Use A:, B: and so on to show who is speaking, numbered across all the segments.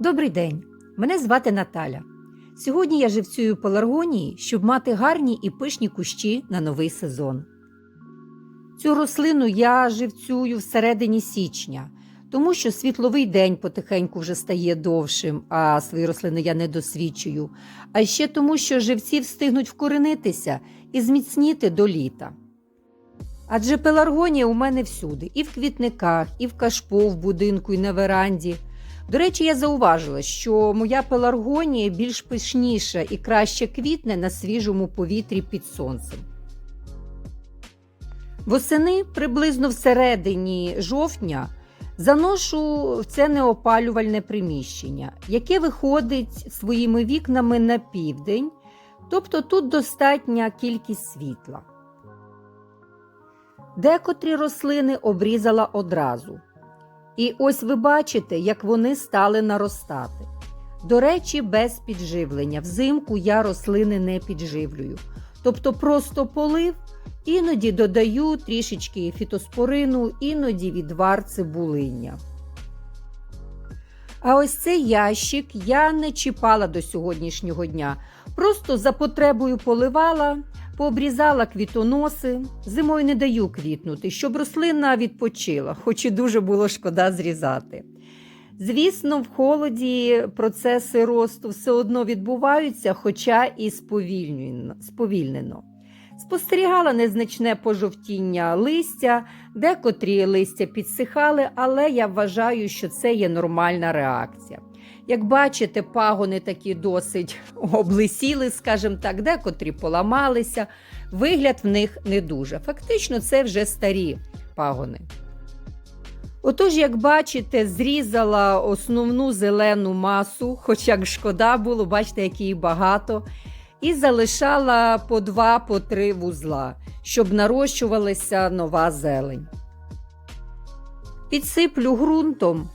A: Добрий день! Мене звати Наталя. Сьогодні я живцюю пеларгонії, щоб мати гарні і пишні кущі на новий сезон. Цю рослину я живцюю всередині січня, тому що світловий день потихеньку вже стає довшим, а свої рослини я не досвідчую. А ще тому, що живці встигнуть вкоренитися і зміцніти до літа. Адже пеларгонія у мене всюди, і в квітниках, і в кашпо в будинку, і на веранді. До речі, я зауважила, що моя пеларгонія більш пишніша і краще квітне на свіжому повітрі під сонцем. Восени приблизно всередині жовтня заношу в це неопалювальне приміщення, яке виходить своїми вікнами на південь, тобто тут достатня кількість світла. Декотрі рослини обрізала одразу. І ось ви бачите, як вони стали наростати. До речі, без підживлення. Взимку я рослини не підживлюю. Тобто просто полив, іноді додаю трішечки фітоспорину, іноді відвар цибулиння. А ось цей ящик я не чіпала до сьогоднішнього дня. Просто за потребою поливала, пообрізала квітоноси. Зимою не даю квітнути, щоб рослина відпочила, хоч і дуже було шкода зрізати. Звісно, в холоді процеси росту все одно відбуваються, хоча і сповільнено. Спостерігала незначне пожовтіння листя, декотрі листя підсихали, але я вважаю, що це є нормальна реакція. Як бачите, пагони такі досить облисіли, скажімо так, декотрі поламалися, вигляд в них не дуже. Фактично, це вже старі пагони. Отож, як бачите, зрізала основну зелену масу, хоч як шкода було, бачите, як її багато, і залишала по два, по три вузла, щоб нарощувалася нова зелень. Підсиплю ґрунтом.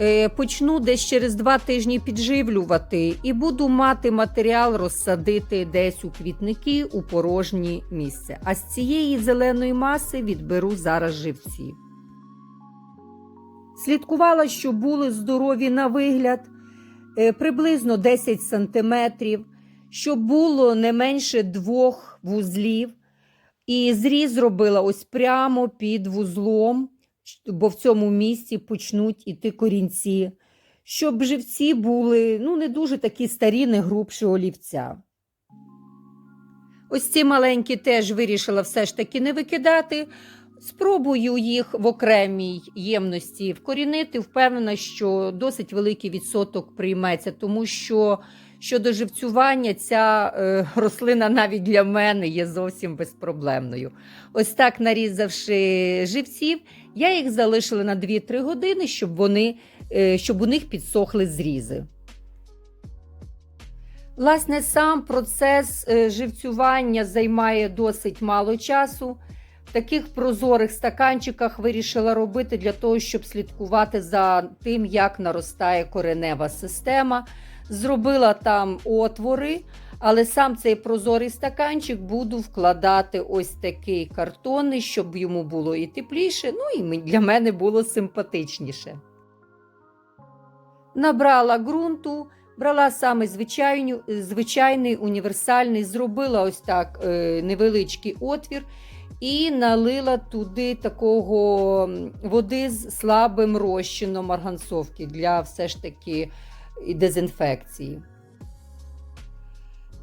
A: Е, Почну десь через два тижні підживлювати і буду мати матеріал розсадити десь у квітники у порожнє місце. А з цієї зеленої маси відберу зараз живці. Слідкувала, щоб були здорові на вигляд е, приблизно 10 см, щоб було не менше двох вузлів. І зріз робила ось прямо під вузлом бо в цьому місці почнуть іти корінці, щоб живці були ну, не дуже такі старі, не грубші олівця. Ось ці маленькі теж вирішила все ж таки не викидати. Спробую їх в окремій ємності вкорінити. Впевнена, що досить великий відсоток прийметься, тому що щодо живцювання ця е, рослина навіть для мене є зовсім безпроблемною. Ось так, нарізавши живців, я їх залишила на 2-3 години, щоб, вони, е, щоб у них підсохли зрізи. Власне, сам процес е, живцювання займає досить мало часу. В таких прозорих стаканчиках вирішила робити для того, щоб слідкувати за тим, як наростає коренева система. Зробила там отвори, але сам цей прозорий стаканчик буду вкладати ось такий картонний, щоб йому було і тепліше, ну і для мене було симпатичніше. Набрала ґрунту, брала саме звичайний, звичайний універсальний, зробила ось так е, невеличкий отвір. І налила туди такого води з слабим розчином марганцовки для все ж таки дезінфекції.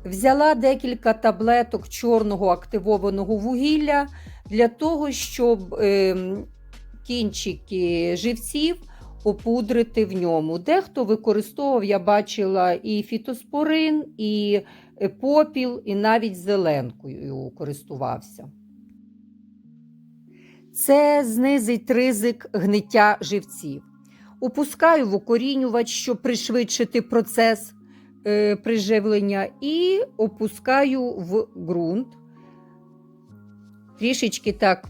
A: Взяла декілька таблеток чорного активованого вугілля для того, щоб е, кінчики живців опудрити в ньому. Дехто використовував, я бачила, і фітоспорин, і попіл, і навіть зеленкою користувався. Це знизить ризик гниття живців. Опускаю в укорінювач, щоб пришвидшити процес е, приживлення, і опускаю в ґрунт, трішечки так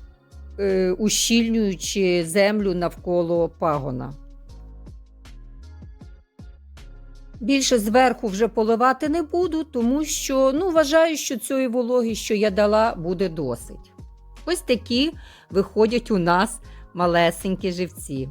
A: е, ущільнюючи землю навколо пагона. Більше зверху вже поливати не буду, тому що ну, вважаю, що цієї вологи, що я дала, буде досить. Ось такі виходять у нас малесенькі живці.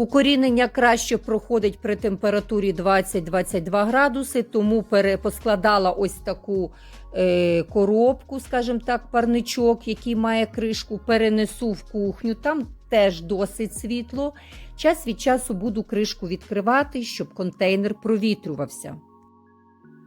A: Укорінення краще проходить при температурі 20-22 градуси, тому пере- поскладала ось таку е, коробку, скажімо так, парничок, який має кришку, перенесу в кухню. Там теж досить світло. Час від часу буду кришку відкривати, щоб контейнер провітрювався.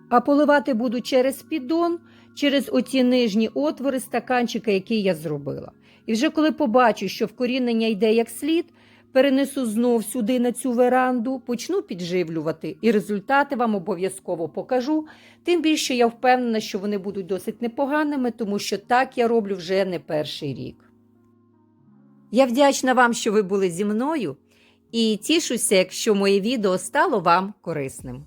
A: А поливати буду через піддон, через оці нижні отвори стаканчика, який я зробила. І вже коли побачу, що вкорінення йде як слід, перенесу знов сюди на цю веранду, почну підживлювати, і результати вам обов'язково покажу. Тим більше я впевнена, що вони будуть досить непоганими, тому що так я роблю вже не перший рік. Я вдячна вам, що ви були зі мною, і тішуся, якщо моє відео стало вам корисним.